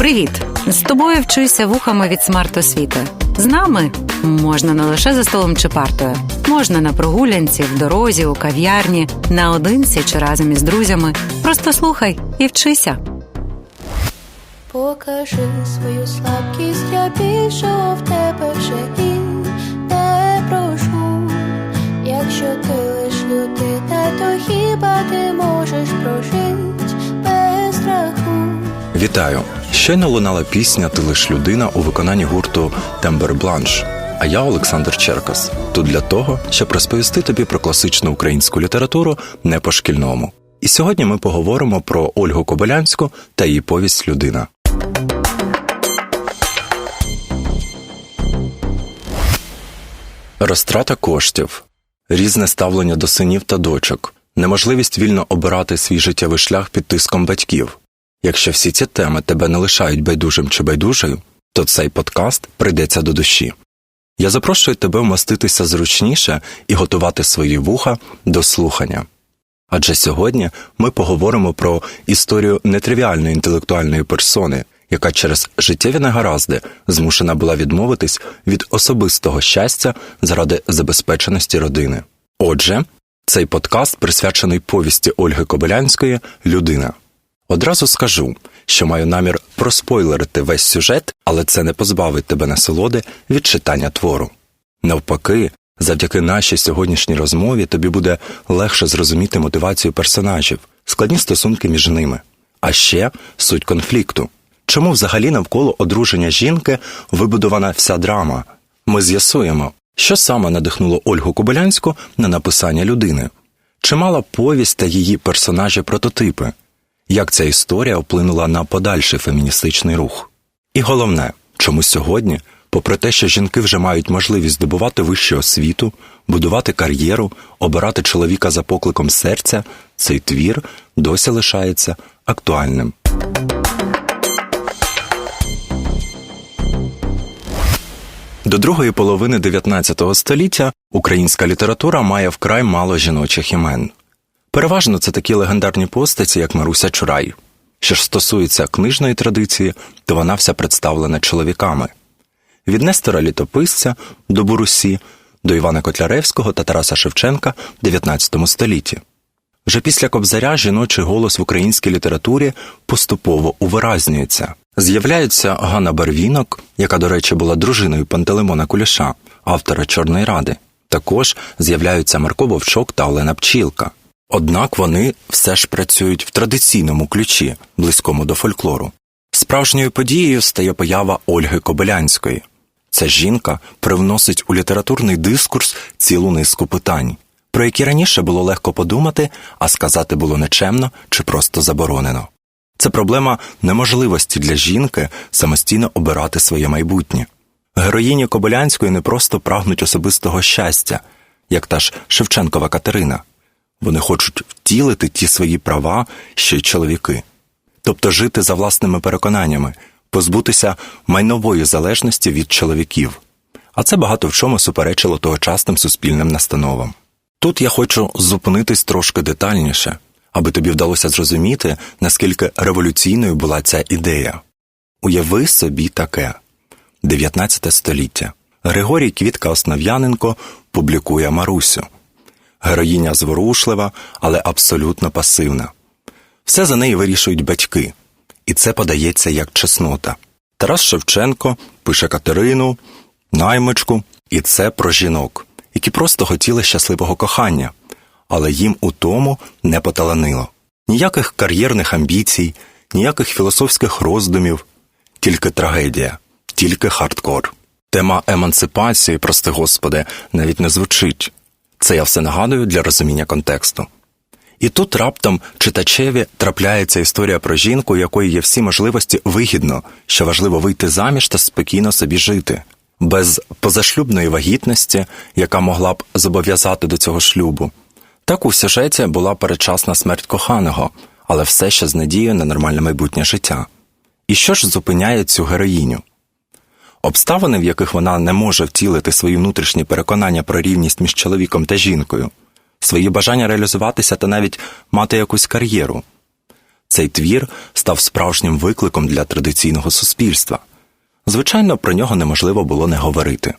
Привіт! З тобою вчуся вухами від смарт-освіти. З нами можна не лише за столом чи партою, можна на прогулянці, в дорозі, у кав'ярні, наодинці чи разом із друзями. Просто слухай і вчися. Покажи свою слабкість, я більшого в тебе вже і не прошу. Якщо ти лиш людина, то хіба ти можеш прожить без страху? Вітаю! Щойно лунала пісня Ти лиш людина у виконанні гурту Тембер Бланш. А я Олександр Черкас. Тут для того, щоб розповісти тобі про класичну українську літературу не по шкільному. І сьогодні ми поговоримо про Ольгу Кобилянську та її повість Людина. Розтрата коштів, різне ставлення до синів та дочок, неможливість вільно обирати свій життєвий шлях під тиском батьків. Якщо всі ці теми тебе не лишають байдужим чи байдужою, то цей подкаст прийдеться до душі. Я запрошую тебе вмоститися зручніше і готувати свої вуха до слухання. Адже сьогодні ми поговоримо про історію нетривіальної інтелектуальної персони, яка через життєві негаразди змушена була відмовитись від особистого щастя заради забезпеченості родини. Отже, цей подкаст присвячений повісті Ольги Кобилянської Людина. Одразу скажу, що маю намір проспойлерити весь сюжет, але це не позбавить тебе насолоди від читання твору. Навпаки, завдяки нашій сьогоднішній розмові тобі буде легше зрозуміти мотивацію персонажів, складні стосунки між ними, а ще суть конфлікту. Чому взагалі навколо одруження жінки вибудована вся драма? Ми з'ясуємо, що саме надихнуло Ольгу Кобилянську на написання людини, чи мала повість та її персонажі прототипи, як ця історія вплинула на подальший феміністичний рух. І головне, чому сьогодні, попри те, що жінки вже мають можливість здобувати вищу освіту, будувати кар'єру, обирати чоловіка за покликом серця, цей твір досі лишається актуальним. До другої половини 19 століття українська література має вкрай мало жіночих імен. Переважно це такі легендарні постаті, як Маруся Чурай. Що ж стосується книжної традиції, то вона вся представлена чоловіками від Нестора Літописця до Бурусі, до Івана Котляревського та Тараса Шевченка в 19 столітті. Вже після Кобзаря жіночий голос в українській літературі поступово увиразнюється. З'являється Ганна Барвінок, яка, до речі, була дружиною Пантелеймона Куліша, автора Чорної Ради. Також з'являються Марко Вовчок та Олена Пчілка. Однак вони все ж працюють в традиційному ключі, близькому до фольклору. Справжньою подією стає поява Ольги Кобилянської. Ця жінка привносить у літературний дискурс цілу низку питань, про які раніше було легко подумати, а сказати було нечемно чи просто заборонено. Це проблема неможливості для жінки самостійно обирати своє майбутнє. Героїні Кобилянської не просто прагнуть особистого щастя, як та ж Шевченкова Катерина. Вони хочуть втілити ті свої права, що й чоловіки, тобто жити за власними переконаннями, позбутися майнової залежності від чоловіків. А це багато в чому суперечило тогочасним суспільним настановам. Тут я хочу зупинитись трошки детальніше, аби тобі вдалося зрозуміти, наскільки революційною була ця ідея. Уяви собі таке 19 століття. Григорій Квітка Основ'яненко публікує Марусю. Героїня зворушлива, але абсолютно пасивна. Все за неї вирішують батьки, і це подається як чеснота. Тарас Шевченко пише Катерину, наймичку, і це про жінок, які просто хотіли щасливого кохання, але їм у тому не поталанило. Ніяких кар'єрних амбіцій, ніяких філософських роздумів, тільки трагедія, тільки хардкор. Тема емансипації, прости господи, навіть не звучить. Це я все нагадую для розуміння контексту. І тут раптом читачеві трапляється історія про жінку, якої є всі можливості вигідно, що важливо вийти заміж та спокійно собі жити, без позашлюбної вагітності, яка могла б зобов'язати до цього шлюбу. Так у сюжеті була передчасна смерть коханого, але все ще з надією на нормальне майбутнє життя. І що ж зупиняє цю героїню? Обставини, в яких вона не може втілити свої внутрішні переконання про рівність між чоловіком та жінкою, свої бажання реалізуватися та навіть мати якусь кар'єру. Цей твір став справжнім викликом для традиційного суспільства. Звичайно, про нього неможливо було не говорити.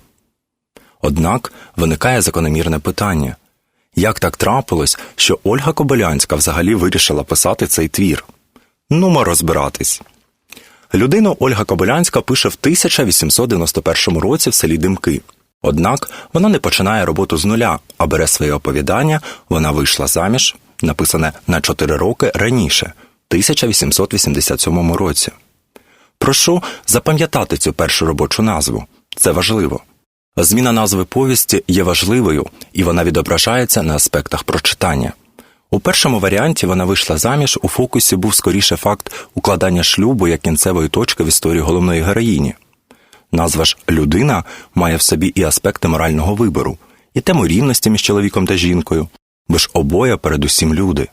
Однак виникає закономірне питання як так трапилось, що Ольга Кобилянська взагалі вирішила писати цей твір? Нумо розбиратись. Людину Ольга Кобилянська пише в 1891 році в селі Димки. Однак вона не починає роботу з нуля, а бере своє оповідання, вона вийшла заміж, написане на 4 роки раніше, 1887 році. Прошу запам'ятати цю першу робочу назву. Це важливо. Зміна назви повісті є важливою, і вона відображається на аспектах прочитання. У першому варіанті вона вийшла заміж, у фокусі був скоріше факт укладання шлюбу як кінцевої точки в історії головної героїні. Назва ж людина має в собі і аспекти морального вибору, і тему рівності між чоловіком та жінкою, бо ж обоє передусім люди.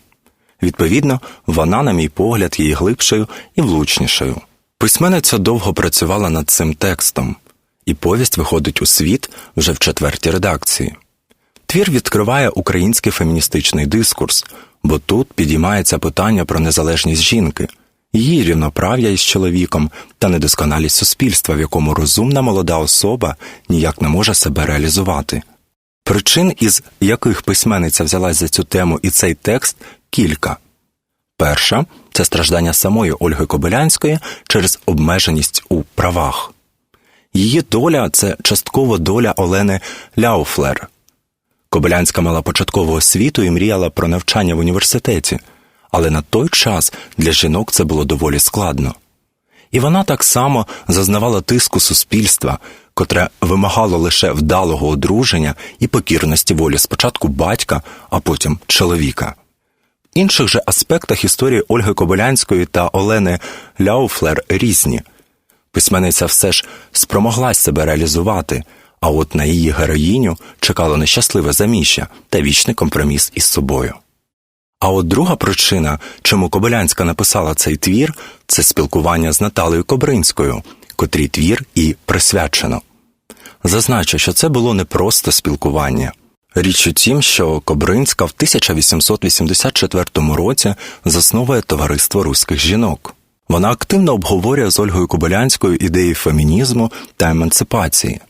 Відповідно, вона, на мій погляд, є глибшою і влучнішою. Письменниця довго працювала над цим текстом, і повість виходить у світ вже в четвертій редакції. Твір відкриває український феміністичний дискурс, бо тут підіймається питання про незалежність жінки, її рівноправ'я із чоловіком та недосконалість суспільства, в якому розумна молода особа ніяк не може себе реалізувати. Причин, із яких письменниця взялась за цю тему і цей текст, кілька. Перша це страждання самої Ольги Кобилянської через обмеженість у правах. Її доля це частково доля Олени Ляуфлер. Кобилянська мала початкову освіту і мріяла про навчання в університеті, але на той час для жінок це було доволі складно. І вона так само зазнавала тиску суспільства, котре вимагало лише вдалого одруження і покірності волі спочатку батька, а потім чоловіка. В інших же аспектах історії Ольги Кобилянської та Олени Ляуфлер різні. Письменниця все ж спромоглась себе реалізувати, а от на її героїню чекало нещасливе заміжжя та вічний компроміс із собою. А от друга причина, чому Кобилянська написала цей твір, це спілкування з Наталею Кобринською, котрій твір і присвячено. Зазначу, що це було не просто спілкування. Річ у тім, що Кобринська в 1884 році засновує товариство руських жінок. Вона активно обговорює з Ольгою Кобилянською ідеї фемінізму та емансипації.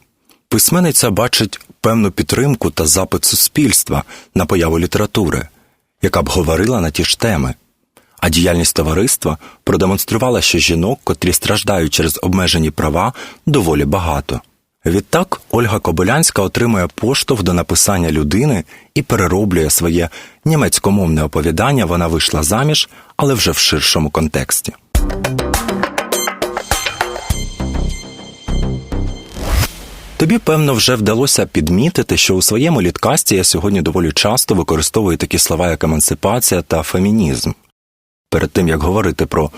Письменниця бачить певну підтримку та запит суспільства на появу літератури, яка б говорила на ті ж теми. А діяльність товариства продемонструвала, що жінок, котрі страждають через обмежені права, доволі багато. Відтак Ольга Кобилянська отримує поштовх до написання людини і перероблює своє німецькомовне оповідання. Вона вийшла заміж, але вже в ширшому контексті. Тобі, певно, вже вдалося підмітити, що у своєму літкасті я сьогодні доволі часто використовую такі слова, як емансипація та фемінізм. Перед тим як говорити про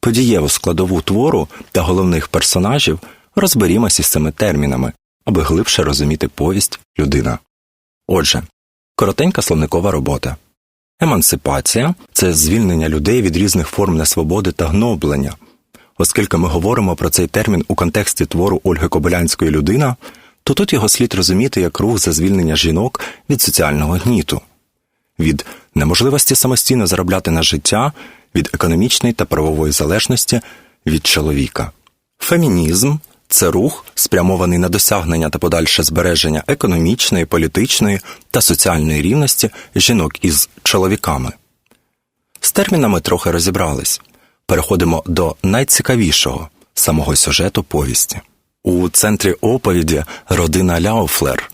подієву складову твору та головних персонажів, розберімося з цими термінами, аби глибше розуміти повість людина. Отже, коротенька словникова робота. Емансипація це звільнення людей від різних форм несвободи та гноблення. Оскільки ми говоримо про цей термін у контексті твору Ольги Кобилянської людина, то тут його слід розуміти як рух за звільнення жінок від соціального гніту, від неможливості самостійно заробляти на життя, від економічної та правової залежності від чоловіка. Фемінізм це рух, спрямований на досягнення та подальше збереження економічної, політичної та соціальної рівності жінок із чоловіками. З термінами трохи розібрались. Переходимо до найцікавішого самого сюжету повісті. У центрі оповіді родина Ляуфлер.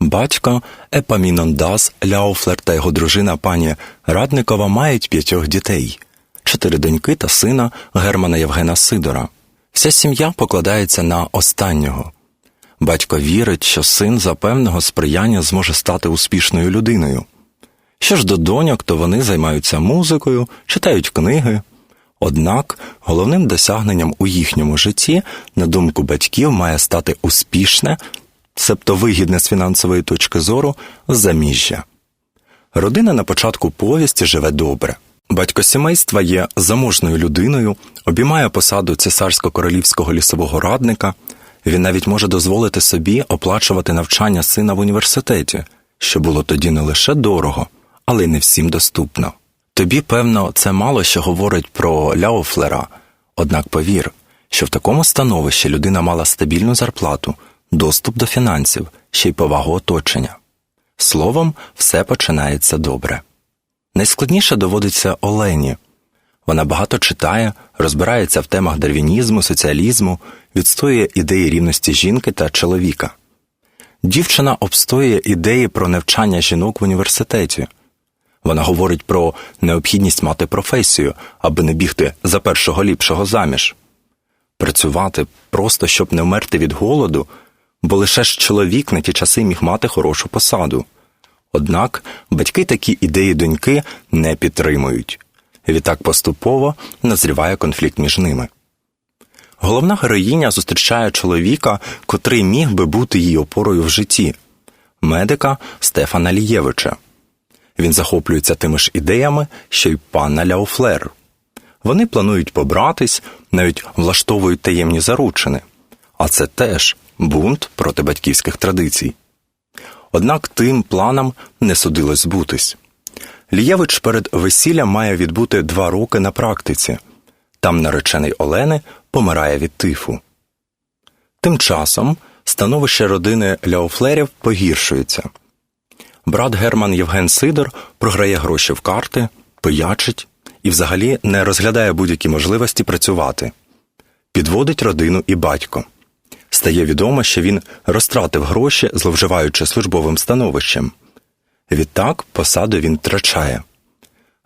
Батько Епамінондас Ляуфлер та його дружина пані Радникова мають п'ятьох дітей, чотири доньки та сина Германа Євгена Сидора. Вся сім'я покладається на останнього. Батько вірить, що син за певного сприяння зможе стати успішною людиною. Що ж до доньок, то вони займаються музикою, читають книги. Однак головним досягненням у їхньому житті, на думку батьків, має стати успішне, себто вигідне з фінансової точки зору, заміжжя. Родина на початку повісті живе добре. Батько сімейства є заможною людиною, обіймає посаду цесарсько-королівського лісового радника. Він навіть може дозволити собі оплачувати навчання сина в університеті, що було тоді не лише дорого, але й не всім доступно. Тобі, певно, це мало що говорить про Ляофлера, однак повір, що в такому становищі людина мала стабільну зарплату, доступ до фінансів, ще й повагу оточення. Словом, все починається добре. Найскладніше доводиться Олені. Вона багато читає, розбирається в темах дарвінізму, соціалізму, відстоює ідеї рівності жінки та чоловіка. Дівчина обстоює ідеї про навчання жінок в університеті. Вона говорить про необхідність мати професію, аби не бігти за першого ліпшого заміж, працювати просто щоб не вмерти від голоду, бо лише ж чоловік на ті часи міг мати хорошу посаду. Однак батьки такі ідеї доньки не підтримують. Відтак поступово назріває конфлікт між ними. Головна героїня зустрічає чоловіка, котрий міг би бути її опорою в житті медика Стефана Лієвича. Він захоплюється тими ж ідеями, що й панна Ляуфлер. Вони планують побратись, навіть влаштовують таємні заручини. А це теж бунт проти батьківських традицій. Однак тим планам не судилось збутись. Лієвич перед весіллям має відбути два роки на практиці. Там наречений Олени помирає від тифу. Тим часом становище родини Ляофлерів погіршується. Брат Герман Євген Сидор програє гроші в карти, пиячить і взагалі не розглядає будь-які можливості працювати. Підводить родину і батько. Стає відомо, що він розтратив гроші, зловживаючи службовим становищем. Відтак посаду він втрачає.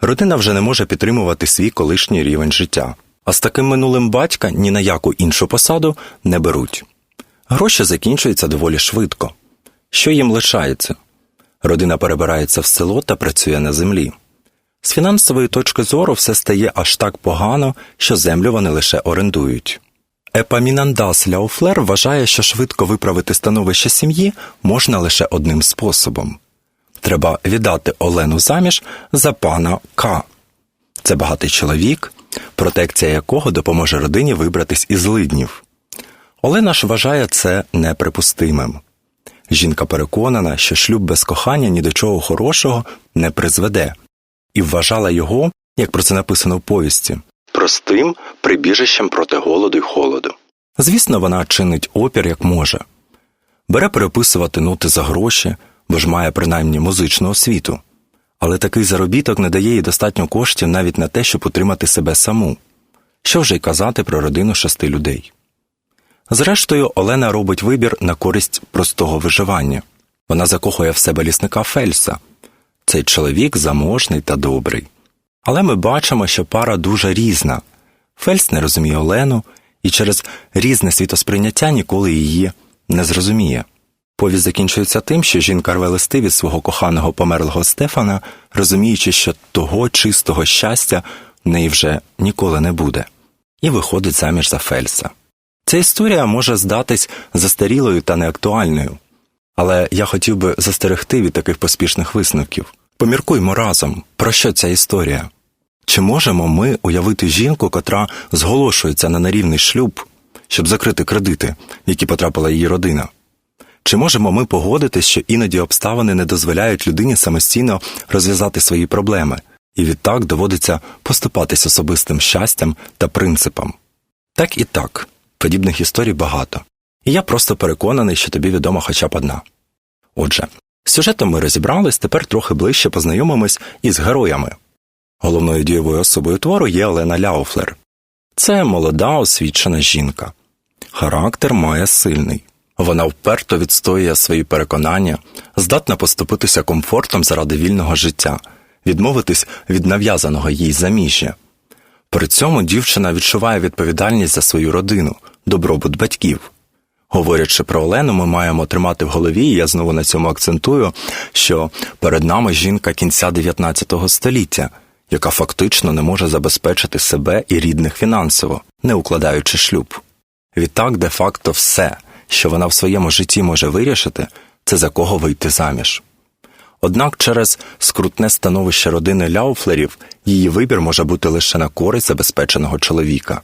Родина вже не може підтримувати свій колишній рівень життя, а з таким минулим батька ні на яку іншу посаду не беруть. Гроші закінчуються доволі швидко. Що їм лишається? Родина перебирається в село та працює на землі. З фінансової точки зору все стає аж так погано, що землю вони лише орендують. Епамінандас Ляофлер вважає, що швидко виправити становище сім'ї можна лише одним способом треба віддати Олену заміж за пана К. Це багатий чоловік, протекція якого допоможе родині вибратись із лиднів. Олена ж вважає це неприпустимим. Жінка переконана, що шлюб без кохання ні до чого хорошого не призведе, і вважала його, як про це написано в повісті, простим прибіжищем проти голоду й холоду. Звісно, вона чинить опір як може, бере переписувати ноти за гроші, бо ж має принаймні музичну освіту. Але такий заробіток не дає їй достатньо коштів навіть на те, щоб утримати себе саму. Що вже й казати про родину шести людей. Зрештою, Олена робить вибір на користь простого виживання. Вона закохує в себе лісника Фельса. Цей чоловік заможний та добрий. Але ми бачимо, що пара дуже різна. Фельс не розуміє Олену і через різне світосприйняття ніколи її не зрозуміє. Повість закінчується тим, що жінка рве листи від свого коханого померлого Стефана, розуміючи, що того чистого щастя в неї вже ніколи не буде, і виходить заміж за Фельса. Ця історія може здатись застарілою та неактуальною, але я хотів би застерегти від таких поспішних висновків. Поміркуймо разом, про що ця історія. Чи можемо ми уявити жінку, котра зголошується на нерівний шлюб, щоб закрити кредити, в які потрапила її родина? Чи можемо ми погодитись, що іноді обставини не дозволяють людині самостійно розв'язати свої проблеми, і відтак доводиться поступатись особистим щастям та принципам? Так і так, подібних історій багато, і я просто переконаний, що тобі відома хоча б одна. Отже, з сюжетом ми розібрались, тепер трохи ближче познайомимось із героями. Головною дієвою особою твору є Олена Ляуфлер. Це молода освічена жінка. Характер має сильний. Вона вперто відстоює свої переконання, здатна поступитися комфортом заради вільного життя, відмовитись від нав'язаного їй заміжжя. При цьому дівчина відчуває відповідальність за свою родину, добробут батьків. Говорячи про Олену, ми маємо тримати в голові, і я знову на цьому акцентую, що перед нами жінка кінця 19 століття, яка фактично не може забезпечити себе і рідних фінансово, не укладаючи шлюб. Відтак, де факто все, що вона в своєму житті може вирішити, це за кого вийти заміж. Однак через скрутне становище родини Ляуфлерів її вибір може бути лише на користь забезпеченого чоловіка.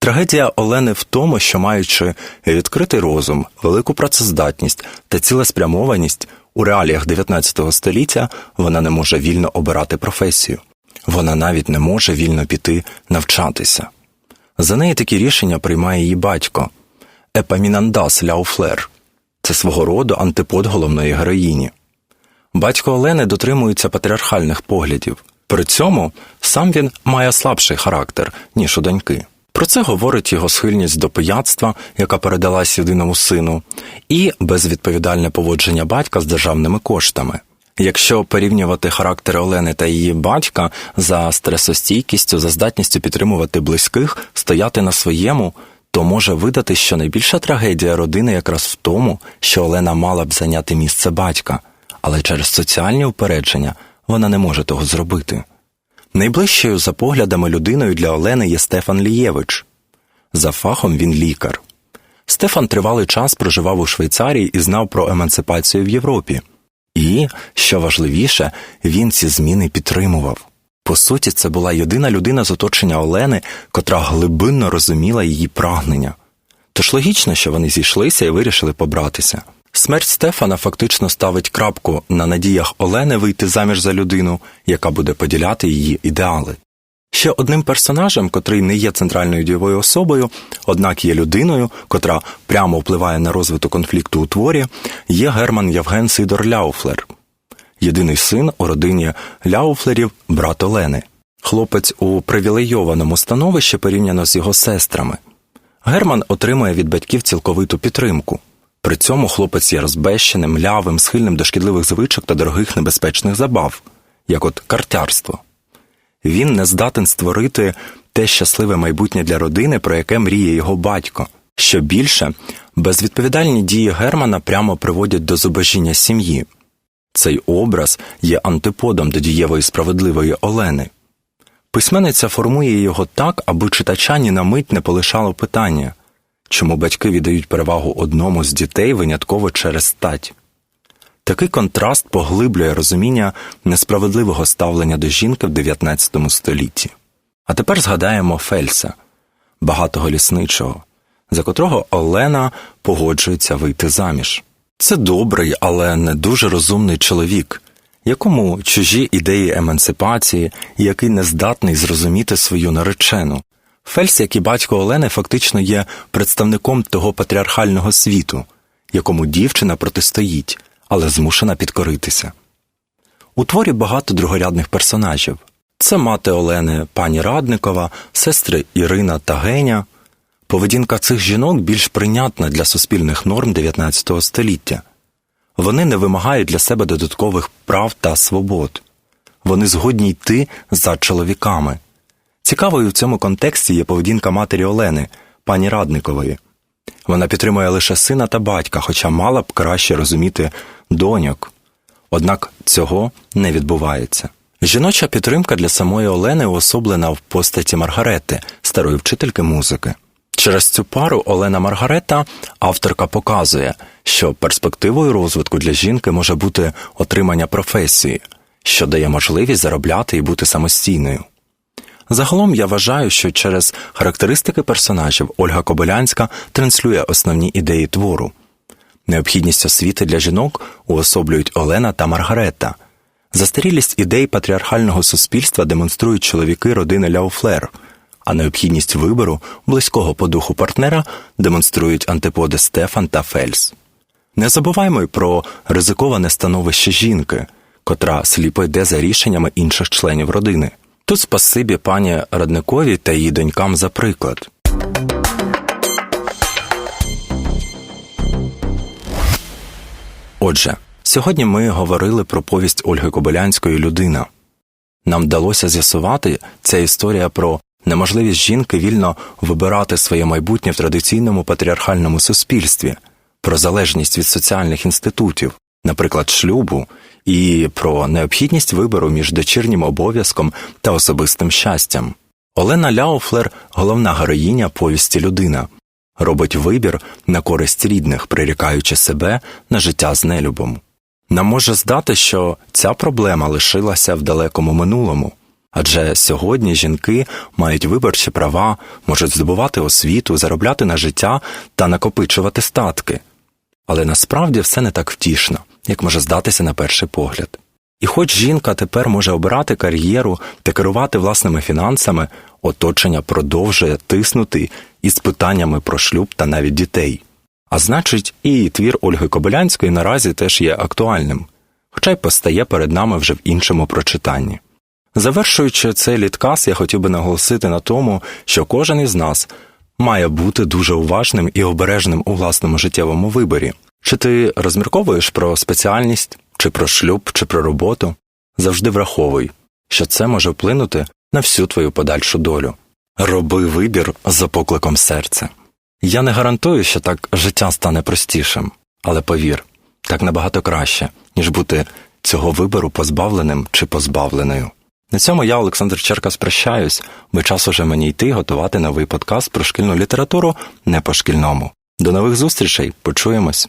Трагедія Олени в тому, що маючи відкритий розум, велику працездатність та цілеспрямованість у реаліях 19 століття, вона не може вільно обирати професію. Вона навіть не може вільно піти навчатися. За неї такі рішення приймає її батько Епамінандас Ляуфлер. Це свого роду антипод головної героїні. Батько Олени дотримується патріархальних поглядів. При цьому сам він має слабший характер, ніж у доньки. Про це говорить його схильність до пияцтва, яка передалась єдиному сину, і безвідповідальне поводження батька з державними коштами. Якщо порівнювати характери Олени та її батька за стресостійкістю, за здатністю підтримувати близьких, стояти на своєму, то може видати, що найбільша трагедія родини якраз в тому, що Олена мала б зайняти місце батька, але через соціальні упередження вона не може того зробити. Найближчою за поглядами людиною для Олени є Стефан Лієвич. За фахом він лікар. Стефан тривалий час проживав у Швейцарії і знав про емансипацію в Європі. І, що важливіше, він ці зміни підтримував. По суті, це була єдина людина з оточення Олени, котра глибинно розуміла її прагнення. Тож логічно, що вони зійшлися і вирішили побратися. Смерть Стефана фактично ставить крапку на надіях Олени вийти заміж за людину, яка буде поділяти її ідеали. Ще одним персонажем, котрий не є центральною дієвою особою, однак є людиною, котра прямо впливає на розвиток конфлікту у творі, є Герман Євген Сидор Ляуфлер, єдиний син у родині Ляуфлерів, брат Олени. Хлопець у привілейованому становищі порівняно з його сестрами. Герман отримує від батьків цілковиту підтримку. При цьому хлопець є розбещеним, лявим, схильним до шкідливих звичок та дорогих небезпечних забав, як от картярство. Він не здатен створити те щасливе майбутнє для родини, про яке мріє його батько. Що більше, безвідповідальні дії Германа прямо приводять до зубожіння сім'ї. Цей образ є антиподом до дієвої справедливої Олени. Письменниця формує його так, аби читача ні на мить не полишало питання, чому батьки віддають перевагу одному з дітей винятково через стать. Такий контраст поглиблює розуміння несправедливого ставлення до жінки в 19 столітті. А тепер згадаємо Фельса, багатого лісничого, за котрого Олена погоджується вийти заміж. Це добрий, але не дуже розумний чоловік, якому чужі ідеї емансипації, який не здатний зрозуміти свою наречену. Фельс, як і батько Олени, фактично є представником того патріархального світу, якому дівчина протистоїть, але змушена підкоритися. У творі багато другорядних персонажів. Це мати Олени, пані Радникова, сестри Ірина та Геня. Поведінка цих жінок більш прийнятна для суспільних норм 19 століття. Вони не вимагають для себе додаткових прав та свобод. Вони згодні йти за чоловіками. Цікавою в цьому контексті є поведінка матері Олени, пані Радникової. Вона підтримує лише сина та батька, хоча мала б краще розуміти доньок. Однак цього не відбувається. Жіноча підтримка для самої Олени уособлена в постаті Маргарети, старої вчительки музики. Через цю пару Олена Маргарета авторка показує, що перспективою розвитку для жінки може бути отримання професії, що дає можливість заробляти і бути самостійною. Загалом я вважаю, що через характеристики персонажів Ольга Кобилянська транслює основні ідеї твору. Необхідність освіти для жінок уособлюють Олена та Маргарета. Застарілість ідей патріархального суспільства демонструють чоловіки родини Ляуфлер, а необхідність вибору близького по духу партнера демонструють антиподи Стефан та Фельс. Не забуваймо й про ризиковане становище жінки, котра сліпо йде за рішеннями інших членів родини. Тут спасибі пані Радникові та її донькам за приклад. Отже, сьогодні ми говорили про повість Ольги Кобилянської Людина. Нам вдалося з'ясувати ця історія про неможливість жінки вільно вибирати своє майбутнє в традиційному патріархальному суспільстві, про залежність від соціальних інститутів, наприклад, шлюбу, і про необхідність вибору між дочірнім обов'язком та особистим щастям. Олена Ляуфлер, головна героїня повісті людина, робить вибір на користь рідних, прирікаючи себе на життя з нелюбом. Нам може здати, що ця проблема лишилася в далекому минулому, адже сьогодні жінки мають виборчі права, можуть здобувати освіту, заробляти на життя та накопичувати статки. Але насправді все не так втішно, як може здатися на перший погляд. І хоч жінка тепер може обирати кар'єру та керувати власними фінансами, оточення продовжує тиснути із питаннями про шлюб та навіть дітей. А значить, і твір Ольги Кобилянської наразі теж є актуальним, хоча й постає перед нами вже в іншому прочитанні. Завершуючи цей літкас, я хотів би наголосити на тому, що кожен із нас має бути дуже уважним і обережним у власному життєвому виборі. Чи ти розмірковуєш про спеціальність, чи про шлюб, чи про роботу? Завжди враховуй, що це може вплинути на всю твою подальшу долю. Роби вибір за покликом серця. Я не гарантую, що так життя стане простішим, але повір, так набагато краще, ніж бути цього вибору позбавленим чи позбавленою. На цьому я, Олександр Черкас, прощаюсь, бо час уже мені йти готувати новий подкаст про шкільну літературу не по шкільному. До нових зустрічей, почуємось.